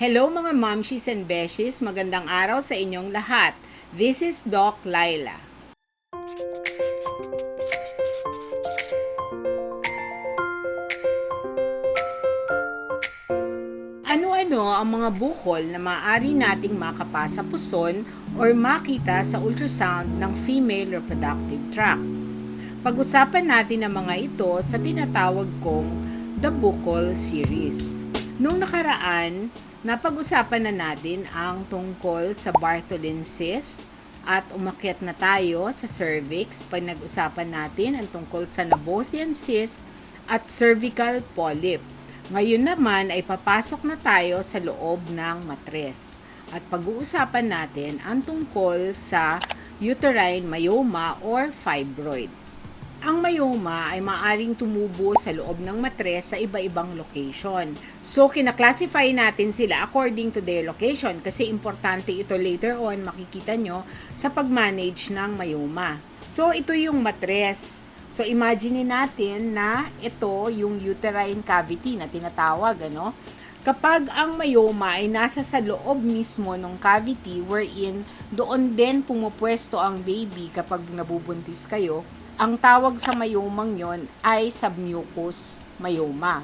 Hello mga momshies and beshies, magandang araw sa inyong lahat. This is Doc Laila. Ano-ano ang mga bukol na maaari nating makapasa puson or makita sa ultrasound ng female reproductive tract? Pag-usapan natin ang mga ito sa tinatawag kong The Buccal Series. Nung nakaraan, napag-usapan na natin ang tungkol sa Bartholin cyst at umakyat na tayo sa cervix pag nag-usapan natin ang tungkol sa Nabothian cyst at cervical polyp. Ngayon naman ay papasok na tayo sa loob ng matres at pag-uusapan natin ang tungkol sa uterine myoma or fibroid. Ang myoma ay maaring tumubo sa loob ng matres sa iba-ibang location. So, kinaklasify natin sila according to their location kasi importante ito later on makikita nyo sa pag-manage ng myoma. So, ito yung matres. So, imagine natin na ito yung uterine cavity na tinatawag, ano? Kapag ang myoma ay nasa sa loob mismo ng cavity wherein doon din pumupwesto ang baby kapag nabubuntis kayo, ang tawag sa mayomang yon ay submucous myoma.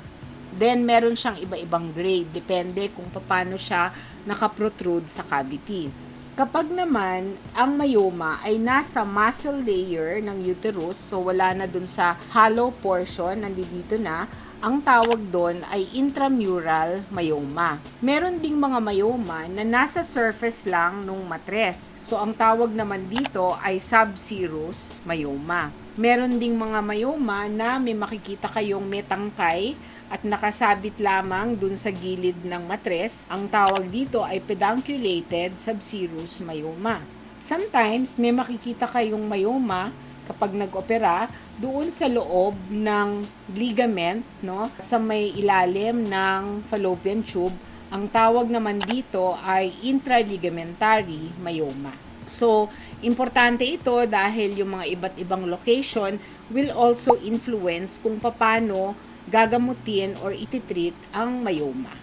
Then, meron siyang iba-ibang grade. Depende kung paano siya nakaprotrude sa cavity. Kapag naman, ang myoma ay nasa muscle layer ng uterus, so wala na dun sa hollow portion, nandito na, ang tawag doon ay intramural myoma. Meron ding mga myoma na nasa surface lang nung matres. So, ang tawag naman dito ay subserous myoma. Meron ding mga myoma na may makikita kayong metangkay at nakasabit lamang dun sa gilid ng matres. Ang tawag dito ay pedunculated subserous myoma. Sometimes, may makikita kayong myoma kapag nag-opera doon sa loob ng ligament, no, sa may ilalim ng fallopian tube. Ang tawag naman dito ay intraligamentary myoma. So, importante ito dahil yung mga iba't ibang location will also influence kung paano gagamutin or ititreat ang myoma.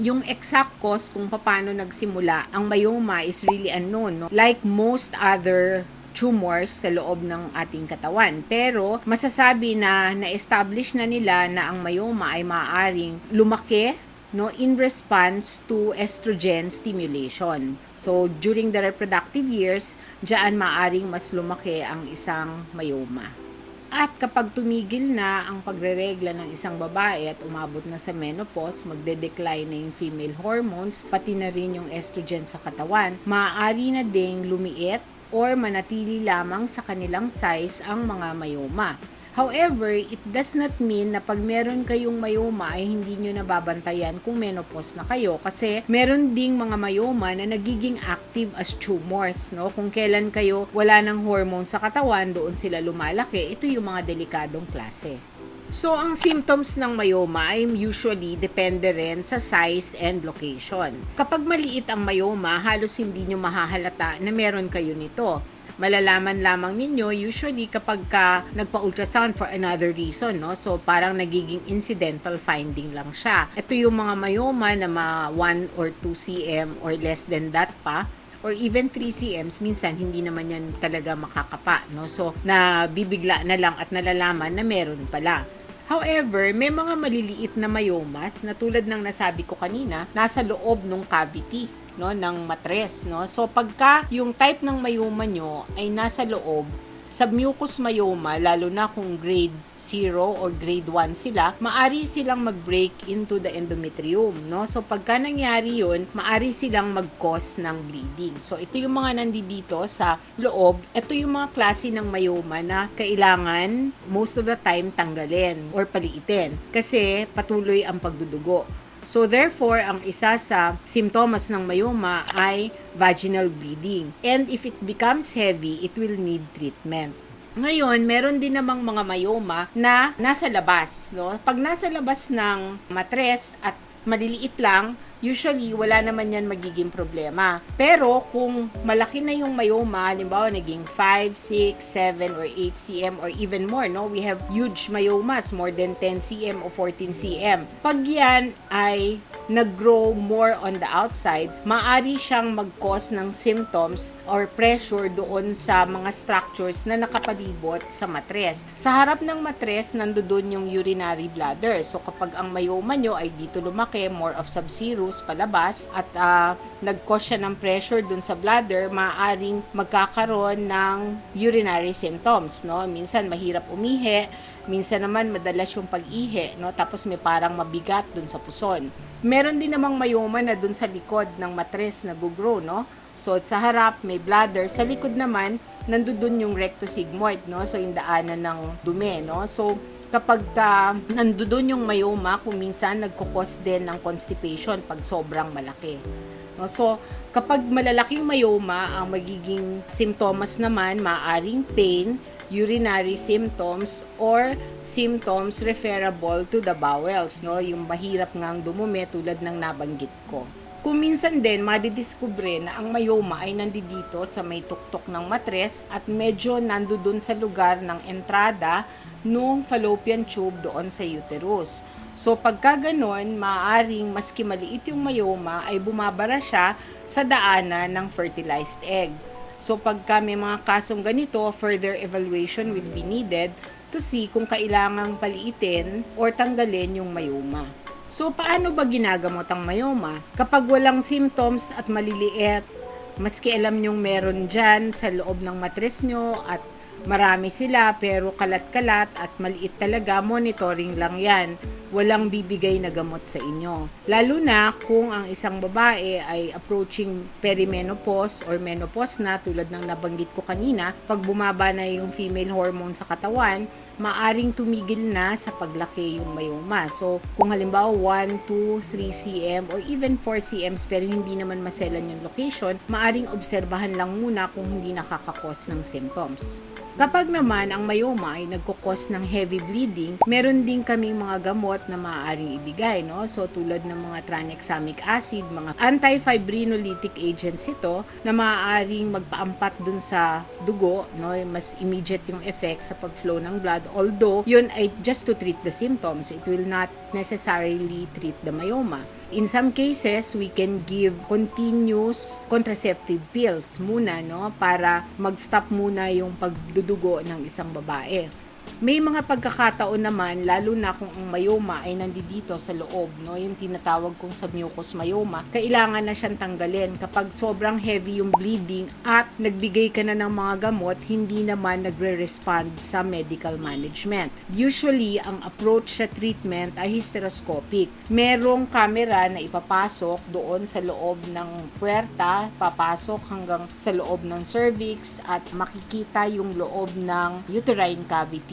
Yung exact cause kung paano nagsimula ang myoma is really unknown. No? Like most other tumors sa loob ng ating katawan. Pero masasabi na na-establish na nila na ang myoma ay maaaring lumaki no in response to estrogen stimulation. So during the reproductive years, diyan maaring mas lumaki ang isang myoma. At kapag tumigil na ang pagreregla ng isang babae at umabot na sa menopause, magde-decline na yung female hormones, pati na rin yung estrogen sa katawan, maaari na ding lumiit or manatili lamang sa kanilang size ang mga myoma. However, it does not mean na pag meron kayong myoma ay hindi nyo nababantayan kung menopause na kayo kasi meron ding mga myoma na nagiging active as tumors. No? Kung kailan kayo wala ng hormone sa katawan, doon sila lumalaki. Ito yung mga delikadong klase. So, ang symptoms ng myoma ay usually depende rin sa size and location. Kapag maliit ang myoma, halos hindi nyo mahahalata na meron kayo nito. Malalaman lamang ninyo usually kapag ka nagpa-ultrasound for another reason, no? So, parang nagiging incidental finding lang siya. Ito yung mga myoma na ma 1 or 2 cm or less than that pa or even 3 cms, minsan hindi naman yan talaga makakapa, no? So, nabibigla na lang at nalalaman na meron pala. However, may mga maliliit na mayomas na tulad ng nasabi ko kanina, nasa loob ng cavity no ng matres no. So pagka yung type ng mayoma nyo ay nasa loob, submucous myoma, lalo na kung grade 0 or grade 1 sila, maari silang mag-break into the endometrium, no? So, pagka nangyari yun, maari silang mag-cause ng bleeding. So, ito yung mga nandito sa loob. Ito yung mga klase ng myoma na kailangan most of the time tanggalin or paliitin kasi patuloy ang pagdudugo. So therefore, ang isa sa simptomas ng myoma ay vaginal bleeding. And if it becomes heavy, it will need treatment. Ngayon, meron din namang mga myoma na nasa labas, no? Pag nasa labas ng matres at maliliit lang, usually wala naman yan magiging problema. Pero kung malaki na yung myoma, halimbawa naging 5, 6, 7, or 8 cm or even more, no? We have huge myomas, more than 10 cm o 14 cm. Pag yan ay nag-grow more on the outside, maari siyang mag-cause ng symptoms or pressure doon sa mga structures na nakapalibot sa matres. Sa harap ng matres, nandoon yung urinary bladder. So kapag ang myoma nyo ay dito lumaki, more of subserous palabas, at ah, nag-cause siya ng pressure dun sa bladder, maaaring magkakaroon ng urinary symptoms. No? Minsan mahirap umihi, minsan naman madalas yung pag-ihi, no? tapos may parang mabigat dun sa puson. Meron din namang mayoma na dun sa likod ng matres na gugrow, no? So, sa harap, may bladder. Sa likod naman, nandoon yung rectosigmoid, no? So, yung daanan ng dumi, no? So, kapag uh, nandoon yung myoma, kung minsan nagkukos din ng constipation pag sobrang malaki. No? So, kapag malalaking myoma, ang magiging simptomas naman, maaring pain, urinary symptoms, or symptoms referable to the bowels, no? Yung mahirap ngang dumumi tulad ng nabanggit ko. Kung minsan din, madidiskubre na ang myoma ay nandito sa may tuktok ng matres at medyo nandoon sa lugar ng entrada nung fallopian tube doon sa uterus. So pagka ganon, maaaring maski maliit yung myoma ay bumabara siya sa daanan ng fertilized egg. So pagka may mga kasong ganito, further evaluation will be needed to see kung kailangang paliitin or tanggalin yung myoma. So paano ba ginagamot ang myoma? Kapag walang symptoms at maliliit, maski alam nyong meron dyan sa loob ng matres nyo at marami sila pero kalat-kalat at maliit talaga, monitoring lang yan. Walang bibigay na gamot sa inyo. Lalo na kung ang isang babae ay approaching perimenopause or menopause na tulad ng nabanggit ko kanina, pag bumaba na yung female hormone sa katawan, maaring tumigil na sa paglaki yung myoma. So, kung halimbawa 1, 2, 3 cm or even 4 cm pero hindi naman maselan yung location, maaring obserbahan lang muna kung hindi nakakakos ng symptoms. Kapag naman ang myoma ay nagkukos ng heavy bleeding, meron din kaming mga gamot na maaaring ibigay, no? So tulad ng mga tranexamic acid, mga antifibrinolytic agents ito na maaaring magpaampat dun sa dugo, no? Mas immediate yung effect sa pagflow ng blood. Although, yun ay just to treat the symptoms. It will not necessarily treat the myoma. In some cases, we can give continuous contraceptive pills muna, no? Para mag-stop muna yung pagdudugo ng isang babae. May mga pagkakataon naman, lalo na kung ang myoma ay nandito sa loob, no? yung tinatawag kong submucous myoma, kailangan na siyang tanggalin kapag sobrang heavy yung bleeding at nagbigay ka na ng mga gamot, hindi naman nagre-respond sa medical management. Usually, ang approach sa treatment ay hysteroscopic. Merong camera na ipapasok doon sa loob ng puwerta, papasok hanggang sa loob ng cervix at makikita yung loob ng uterine cavity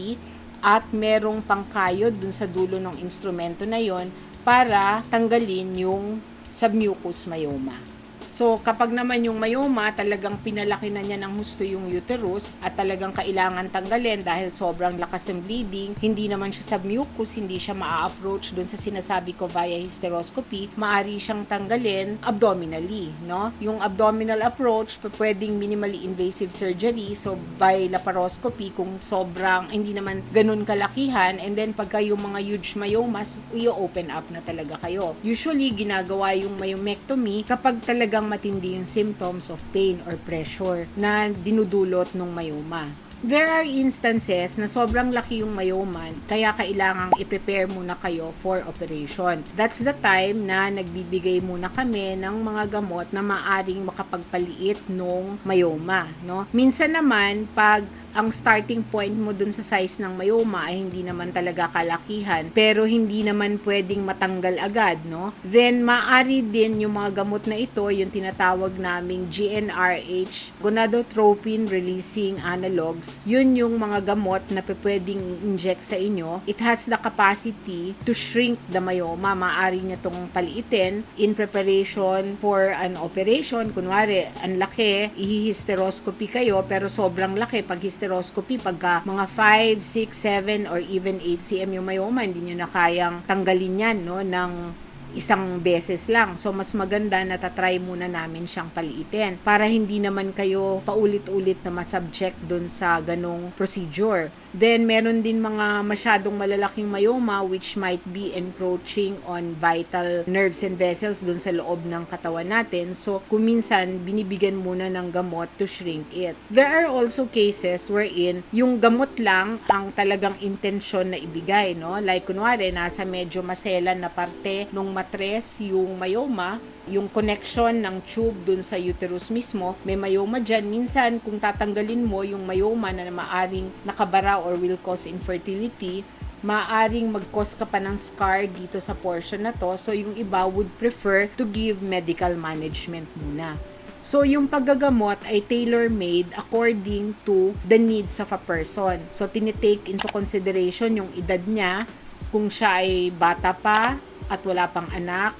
at merong pangkayod dun sa dulo ng instrumento na yon para tanggalin yung submucous myoma. So, kapag naman yung myoma, talagang pinalaki na niya ng husto yung uterus at talagang kailangan tanggalin dahil sobrang lakas ng bleeding, hindi naman siya submucous, hindi siya maa-approach dun sa sinasabi ko via hysteroscopy, maari siyang tanggalin abdominally, no? Yung abdominal approach, pwedeng minimally invasive surgery, so by laparoscopy, kung sobrang, hindi naman ganun kalakihan, and then pagka yung mga huge myomas, i-open up na talaga kayo. Usually, ginagawa yung myomectomy kapag talagang matindi yung symptoms of pain or pressure na dinudulot ng myoma. There are instances na sobrang laki yung myoma, kaya kailangang i-prepare muna kayo for operation. That's the time na nagbibigay muna kami ng mga gamot na maaring makapagpaliit nung myoma. No? Minsan naman, pag ang starting point mo dun sa size ng myoma ay hindi naman talaga kalakihan pero hindi naman pwedeng matanggal agad no? Then maari din yung mga gamot na ito yung tinatawag naming GnRH gonadotropin releasing analogs. Yun yung mga gamot na pwedeng inject sa inyo. It has the capacity to shrink the myoma. Maari niya tong paliitin in preparation for an operation. Kunwari ang laki ihihisteroscopy kayo pero sobrang laki. Pag hysteroscopy pagka mga 5, 6, 7 or even 8 cm yung myoma, hindi nyo na kayang tanggalin yan no, ng isang beses lang. So, mas maganda na tatry muna namin siyang paliitin para hindi naman kayo paulit-ulit na masubject dun sa ganong procedure. Then, meron din mga masyadong malalaking myoma which might be encroaching on vital nerves and vessels dun sa loob ng katawan natin. So, kuminsan, binibigyan muna ng gamot to shrink it. There are also cases wherein yung gamot lang ang talagang intensyon na ibigay, no? Like, kunwari, nasa medyo maselan na parte nung matres yung myoma, yung connection ng tube dun sa uterus mismo, may myoma dyan. Minsan, kung tatanggalin mo yung myoma na maaring nakabara or will cause infertility, maaring mag-cause ka pa ng scar dito sa portion na to. So, yung iba would prefer to give medical management muna. So, yung paggagamot ay tailor-made according to the needs of a person. So, tinitake into consideration yung edad niya, kung siya ay bata pa at wala pang anak,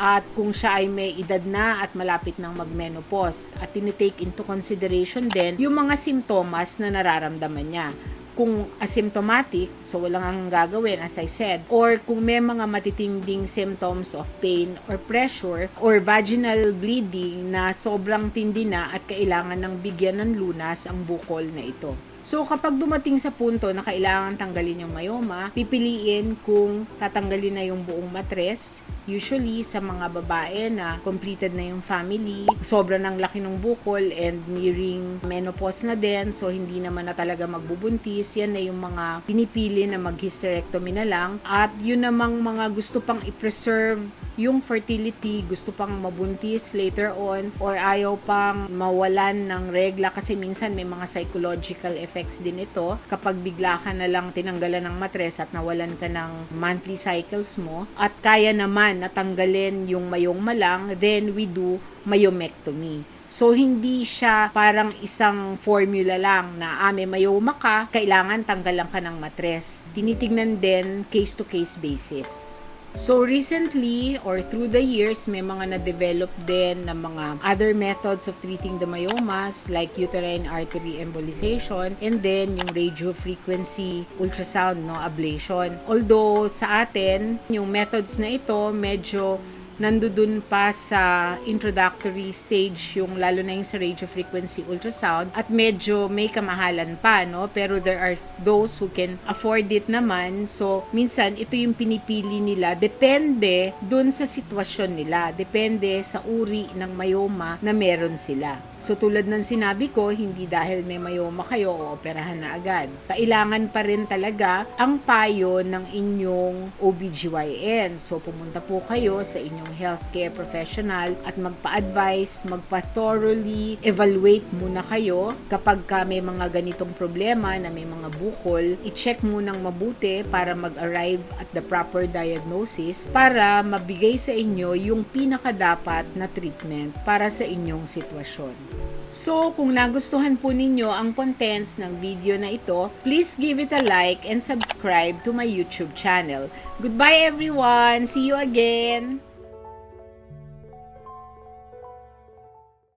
at kung siya ay may edad na at malapit ng magmenopause. At tinitake into consideration din yung mga simptomas na nararamdaman niya kung asymptomatic, so walang ang gagawin as I said, or kung may mga matitinding symptoms of pain or pressure or vaginal bleeding na sobrang tindi na at kailangan ng bigyan ng lunas ang bukol na ito. So, kapag dumating sa punto na kailangan tanggalin yung myoma, pipiliin kung tatanggalin na yung buong matres. Usually, sa mga babae na completed na yung family, sobra ng laki ng bukol and nearing menopause na din, so hindi naman na talaga magbubuntis, yan na yung mga pinipili na mag-hysterectomy na lang. At yun namang mga gusto pang i-preserve yung fertility, gusto pang mabuntis later on, or ayaw pang mawalan ng regla kasi minsan may mga psychological effects din ito. Kapag bigla ka na lang tinanggalan ng matres at nawalan ka ng monthly cycles mo, at kaya naman natanggalin yung mayong malang, then we do myomectomy. So, hindi siya parang isang formula lang na ah, may mayoma ka, kailangan tanggalan ka ng matres. Tinitignan din case-to-case basis. So recently or through the years may mga na-develop din na mga other methods of treating the myomas like uterine artery embolization and then yung radio frequency ultrasound no ablation. Although sa atin yung methods na ito medyo nandudun pa sa introductory stage yung lalo na yung sa radio frequency ultrasound at medyo may kamahalan pa no? Pero there are those who can afford it naman. So minsan ito yung pinipili nila. Depende dun sa sitwasyon nila. Depende sa uri ng myoma na meron sila So tulad ng sinabi ko, hindi dahil may mayoma kayo o operahan na agad. Kailangan pa rin talaga ang payo ng inyong OBGYN. So pumunta po kayo sa inyong healthcare professional at magpa-advise, magpa-thoroughly evaluate muna kayo kapag ka may mga ganitong problema na may mga bukol, i-check munang mabuti para mag-arrive at the proper diagnosis para mabigay sa inyo yung pinakadapat na treatment para sa inyong sitwasyon. So, kung nagustuhan po ninyo ang contents ng video na ito, please give it a like and subscribe to my YouTube channel. Goodbye everyone! See you again!